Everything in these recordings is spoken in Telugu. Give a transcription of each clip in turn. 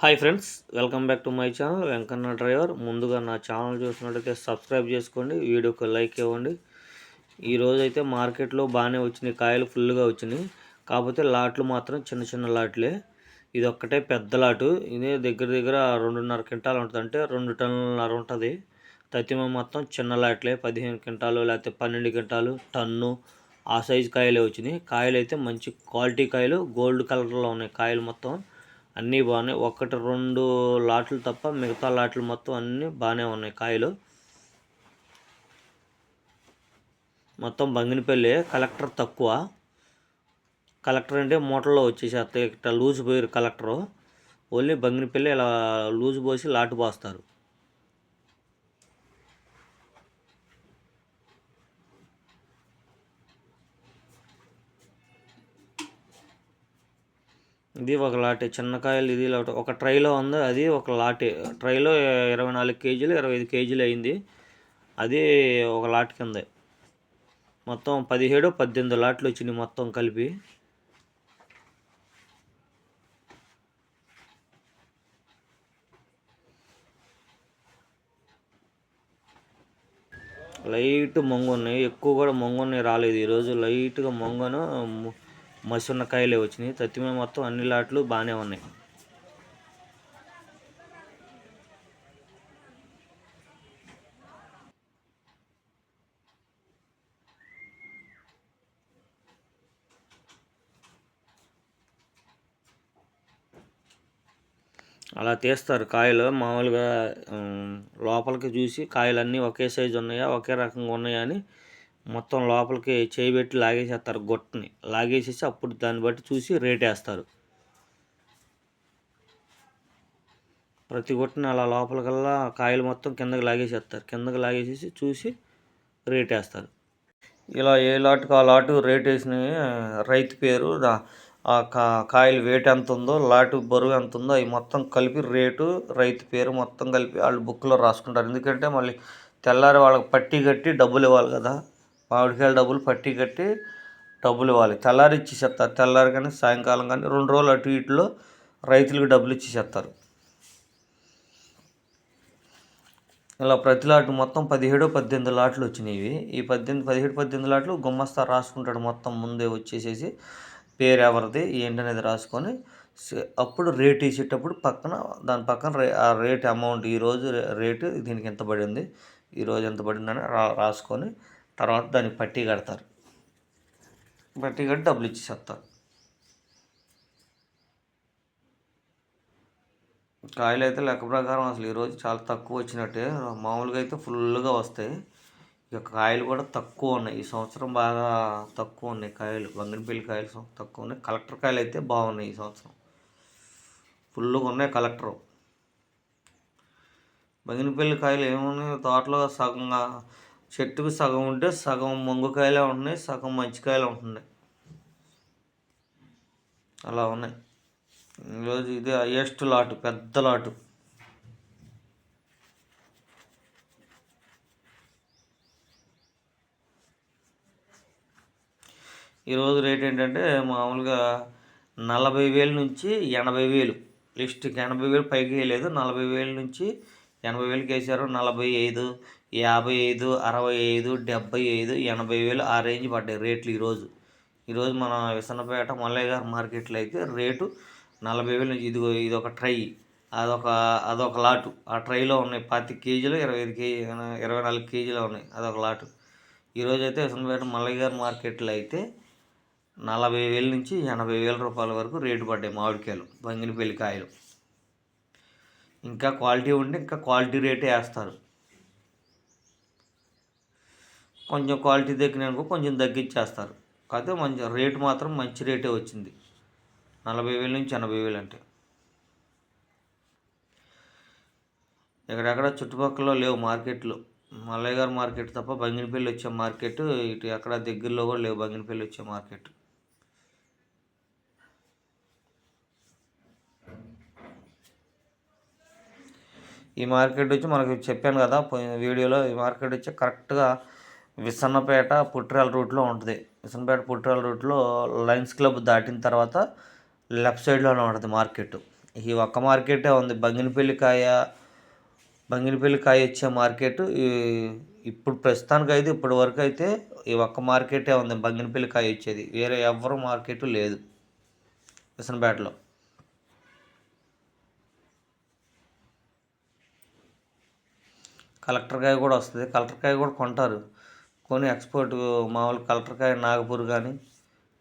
Hi friends welcome back to my channel Venkanna driver ముందుగా నా ఛానల్ చూసినట్టయితే సబ్స్క్రైబ్ చేసుకోండి వీడియోకి లైక్ ఇవ్వండి. ఈరోజు అయితే మార్కెట్లో బాగానే వచ్చినాయి కాయలు ఫుల్గా వచ్చినాయి. కాకపోతే లాట్లు మాత్రం చిన్న చిన్న లాట్లే. ఇది ఒక్కటే పెద్ద లాటు. ఇది దగ్గర దగ్గర రెండున్నర క్వింటాలు ఉంటుంది అంటే రెండు టన్నులన్నర ఉంటుంది. తతిమ మొత్తం చిన్న లాట్లే పదిహేను క్వింటాలు లేకపోతే పన్నెండు క్వింటాలు టన్ను. ఆ సైజు కాయలే వచ్చినాయి. కాయలు అయితే మంచి క్వాలిటీ కాయలు గోల్డ్ కలర్లో ఉన్నాయి కాయలు మొత్తం. అన్నీ బాగున్నాయి. ఒకటి రెండు లాట్లు తప్ప మిగతా లాట్లు మొత్తం అన్నీ బాగానే ఉన్నాయి. కాయలు మొత్తం బంగినపల్లి. కలెక్టర్ తక్కువ. కలెక్టర్ అంటే మూటల్లో వచ్చేసేస్తాయి ఇట్లా లూజ్ పోయారు కలెక్టరు. ఓన్లీ బంగినపల్లి ఇలా లూజ్ పోసి లాటు పోస్తారు. ఇది ఒక లాటే చిన్న కాయలు ఇది లాట్. ఒక ట్రైలో ఉంది అది ఒక లాటే. ట్రైలో ఇరవై నాలుగు కేజీలు ఇరవై ఐదు కేజీలు అయింది. అది ఒక లాట్ కింద. మొత్తం పదిహేడు పద్దెనిమిది లాట్లు వచ్చినాయి మొత్తం కలిపి. లైట్ మొంగున్నాయి ఎక్కువ కూడా మొంగున్నాయి రాలేదు. ఈరోజు లైట్గా మొంగను మసున్న కాయలే వచ్చినాయి. తత్తిమీద మొత్తం అన్ని లాట్లు బాగానే ఉన్నాయి. అలా తీస్తారు కాయలు. మామూలుగా లోపలికి చూసి కాయలన్నీ ఒకే సైజు ఉన్నాయా ఒకే రకంగా ఉన్నాయా అని మొత్తం లోపలికి చేయి పెట్టి లాగేసేస్తారు గుట్టని. లాగేసేసి అప్పుడు దాన్ని బట్టి చూసి రేట్ వేస్తారు. ప్రతి గుట్టని అలా లోపలికల్లా కాయలు మొత్తం కిందకి లాగేసేస్తారు. కిందకి లాగేసేసి చూసి రేట్ వేస్తారు. ఇలా ఏ లాటుకు ఆ లాటు రేట్ వేసిన రైతు పేరు ఆ కా కాయలు వెయిట్ ఎంత ఉందో లాటు బరువు ఎంత ఉందో అవి మొత్తం కలిపి రేటు రైతు పేరు మొత్తం కలిపి వాళ్ళు బుక్లో రాసుకుంటారు. ఎందుకంటే మళ్ళీ తెల్లారి వాళ్ళకి పట్టి కట్టి డబ్బులు ఇవ్వాలి కదా. మామిడికాయల డబ్బులు పట్టి కట్టి డబ్బులు ఇవ్వాలి. తెల్లారి ఇచ్చేసేస్తారు. తెల్లారి కానీ సాయంకాలం కానీ రెండు రోజులు అటు ఇటులో రైతులకు డబ్బులు ఇచ్చేసేస్తారు. ఇలా ప్రతి లాటు మొత్తం పదిహేడు పద్దెనిమిది లాట్లు వచ్చినాయి. ఈ పద్దెనిమిది పదిహేడు పద్దెనిమిది లాట్లు గుమ్మస్తా రాసుకుంటాడు. మొత్తం ముందే వచ్చేసేసి పేరు ఎవరిది ఏంటనేది రాసుకొని అప్పుడు రేట్ వేసేటప్పుడు పక్కన దాని పక్కన రే ఆ రేట్ అమౌంట్ ఈరోజు రేటు దీనికి ఎంత పడింది ఈరోజు ఎంత పడిందని రా రాసుకొని తర్వాత దానికి పట్టీ కడతారు. పట్టీ కట్టి డబ్బులు ఇచ్చేస్తారు కాయలు అయితే లెక్క ప్రకారం అసలు ఈరోజు చాలా తక్కువ వచ్చినట్టే. మామూలుగా అయితే ఫుల్గా వస్తాయి. ఇక కాయలు కూడా తక్కువ ఉన్నాయి. ఈ సంవత్సరం బాగా తక్కువ ఉన్నాయి కాయలు. బంగినపల్లి కాయలు తక్కువ ఉన్నాయి. కలెక్టర్ కాయలు అయితే బాగున్నాయి ఈ సంవత్సరం. ఫుల్గా ఉన్నాయి కలెక్టర్. బంగినపల్లి కాయలు ఏమున్నాయి? తోటలో సగంగా చెట్టుకు సగం ఉంటే సగం మొంగు కాయలే ఉంటున్నాయి సగం మంచికాయలే ఉంటున్నాయి. అలా ఉన్నాయి. ఈరోజు ఇది హయ్యెస్ట్ లాటు పెద్ద లాటు. ఈరోజు రేట్ ఏంటంటే మామూలుగా నలభై వేలు నుంచి ఎనభై వేలు. లిస్ట్కి ఎనభై వేలు పైకి వేయలేదు. నలభై వేల నుంచి ఎనభై వేలు కేసారు నలభై ఐదు యాభై ఐదు అరవై ఐదు డెబ్బై ఐదు ఎనభై వేలు ఆ రేంజ్ పడ్డాయి రేట్లు ఈరోజు. ఈరోజు మన విసన్నపేట మల్లయ్య గారి మార్కెట్లో అయితే రేటు నలభై వేలు నుంచి ఇదిగో ఇది ఒక ట్రై అదొక అదొక లాటు. ఆ ట్రైలో ఉన్నాయి పది కేజీలు ఇరవై ఐదు కేజీ ఇరవై నాలుగు కేజీలు ఉన్నాయి అదొక లాటు. ఈరోజు అయితే విసన్నపేట మల్లయ్య గారి మార్కెట్లో అయితే నలభై వేల నుంచి ఎనభై వేల రూపాయల వరకు రేటు పడ్డాయి మామిడికాయలు బంగినపల్లి కాయలు. ఇంకా క్వాలిటీ ఉంటే ఇంకా క్వాలిటీ రేటే వేస్తారు. కొంచెం క్వాలిటీ తగ్గినానుకో కొంచెం తగ్గించేస్తారు. కాకపోతే మంచి రేటు మాత్రం మంచి రేటే వచ్చింది. నలభై వేల నుంచి ఎనభై వేలు అంటే. ఎక్కడెక్కడ చుట్టుపక్కల లేవు మార్కెట్లు. మల్లయ్య గారు మార్కెట్ తప్ప బంగినపల్లి వచ్చే మార్కెట్ ఇటు ఎక్కడ దగ్గరలో కూడా లేవు బంగినపల్లి వచ్చే మార్కెట్. ఈ మార్కెట్ వచ్చి మనకు చెప్పాను కదా వీడియోలో ఈ మార్కెట్ వచ్చి కరెక్ట్గా విసన్నపేట పుట్టిరాల రూట్లో ఉంటుంది. విసన్నపేట పుట్టిరాల రూట్లో లయన్స్ క్లబ్ దాటిన తర్వాత లెఫ్ట్ సైడ్లోనే ఉంటుంది మార్కెట్. ఈ ఒక్క మార్కెటే ఉంది. బంగినపల్లి కాయ బంగినపల్లి కాయ మార్కెట్ ఇప్పుడు ప్రస్తుతానికి అయితే ఇప్పటి వరకు అయితే ఈ ఒక్క మార్కెటే ఉంది. బంగినపల్లి కాయ వేరే ఎవరు మార్కెట్ లేదు విసనపేటలో కలెక్టర్ కాయ కూడా వస్తుంది. కలెక్టర్ కాయ కూడా కొంటారు. కొని ఎక్స్పోర్ట్ మామూలు కలెక్టర్ కాయ నాగపూర్ కానీ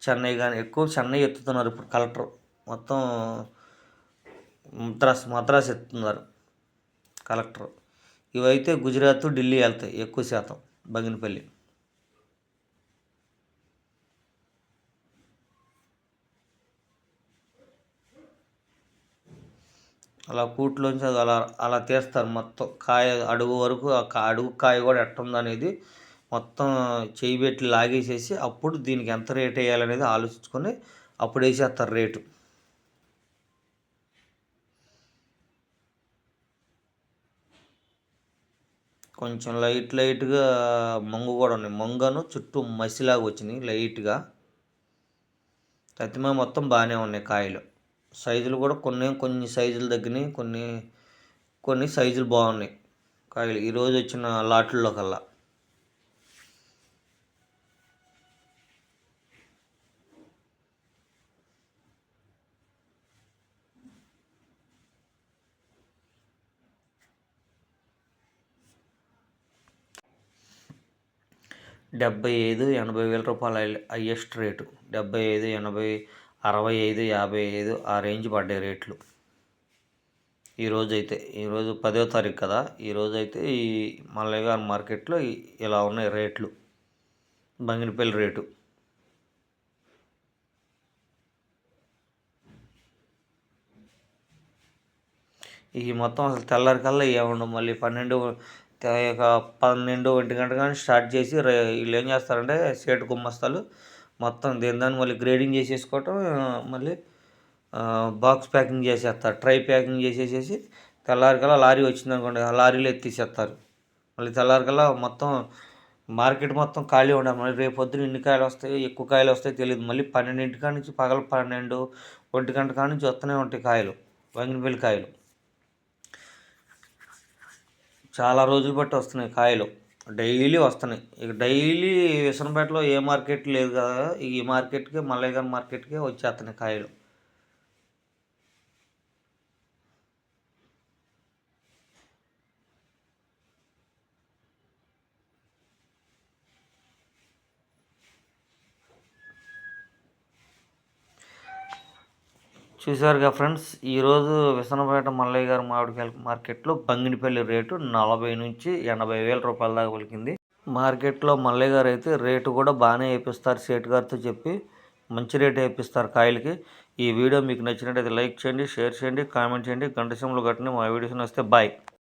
చెన్నై కానీ ఎక్కువ చెన్నై ఎత్తుతున్నారు ఇప్పుడు కలెక్టర్. మొత్తం మద్రాస్ మద్రాస్ ఎత్తుతున్నారు కలెక్టర్. ఇవైతే గుజరాత్ ఢిల్లీ వెళ్తాయి ఎక్కువ శాతం బంగినపల్లి. అలా కూట్లోంచి అది అలా అలా తీస్తారు మొత్తం కాయ అడుగు వరకు ఆ అడుగు కాయ కూడా ఎట్టుంది అనేది మొత్తం చేయి పెట్టి లాగేసేసి అప్పుడు దీనికి ఎంత రేట్ వేయాలనేది ఆలోచించుకొని అప్పుడు వేసేస్తారు రేటు. కొంచెం లైట్ లైట్గా మంగు కూడా ఉన్నాయి. మంగను చుట్టూ మసిలాగా వచ్చినాయి లైట్గా. తత్తిమ మొత్తం బాగానే ఉన్నాయి కాయలు. సైజులు కూడా కొన్ని కొన్ని సైజులు తగ్గినాయి కొన్ని కొన్ని సైజులు బాగున్నాయి. కాయలు ఈరోజు వచ్చిన లాట్లలో కల్లా. డెబ్బై ఐదు ఎనభై వేల రూపాయల హయ్యెస్ట్ రేటు. డెబ్బై ఐదు ఎనభై అరవై ఐదు యాభై ఐదు ఆ రేంజ్ పడ్డాయి రేట్లు. ఈరోజు అయితే ఈరోజు పదో తారీఖు కదా ఈరోజు అయితే ఈ మల్లయ్య మార్కెట్లో ఇలా ఉన్నాయి రేట్లు. బంగినపల్లి రేటు. ఈ మొత్తం అసలు తెల్లారికల్లా ఏముండవు మళ్ళీ పన్నెండు పన్నెండు ఒంటి గంట కానీ స్టార్ట్ చేసి వీళ్ళు ఏం చేస్తారంటే సేటు గుమ్మస్తాలు మొత్తం దీని దాన్ని మళ్ళీ గ్రేడింగ్ చేసేసుకోవటం మళ్ళీ బాక్స్ ప్యాకింగ్ చేసేస్తారు. ట్రై ప్యాకింగ్ చేసేసేసి తెల్లారికల్లా లారీ వచ్చిందనుకోండి ఆ లారీలో ఎత్తిసేస్తారు. మళ్ళీ తెల్లారికల్లా మొత్తం మార్కెట్ మొత్తం ఖాళీ ఉండాలి. మళ్ళీ రేపు పొద్దున ఎన్ని కాయలు వస్తాయి ఎక్కువ కాయలు వస్తాయో తెలియదు మళ్ళీ పన్నెండింటి కాడి నుంచి పగల పన్నెండు ఒంటి గంట కాడ నుంచి వస్తూనే ఉంటాయి కాయలు వంగినపల్లి కాయలు. చాలా రోజులు బట్టి వస్తున్నాయి కాయలు. డైలీ వస్తున్నాయి. ఇక డైలీ విసనపేటలో ఏ మార్కెట్ లేదు కదా ఈ మార్కెట్కి మల్లయ్య గారి మార్కెట్కి వచ్చేస్తున్నాయి కాయలు. చూసారుగా ఫ్రెండ్స్ ఈరోజు విసనపేట మల్లయ్య గారి మామిడికాయల మార్కెట్లో బంగినిపల్లి రేటు నలభై నుంచి ఎనభై వేల రూపాయల దాకా పలికింది. మార్కెట్లో మల్లయ్య గారు అయితే రేటు కూడా బాగానే వేపిస్తారు సేటు గారితో చెప్పి మంచి రేటు వేపిస్తారు కాయలకి. ఈ వీడియో మీకు నచ్చినట్టయితే లైక్ చేయండి షేర్ చేయండి కామెంట్ చేయండి. గంట సింబల్ కట్టండి. మా వీడియోస్ వస్తే బాయ్.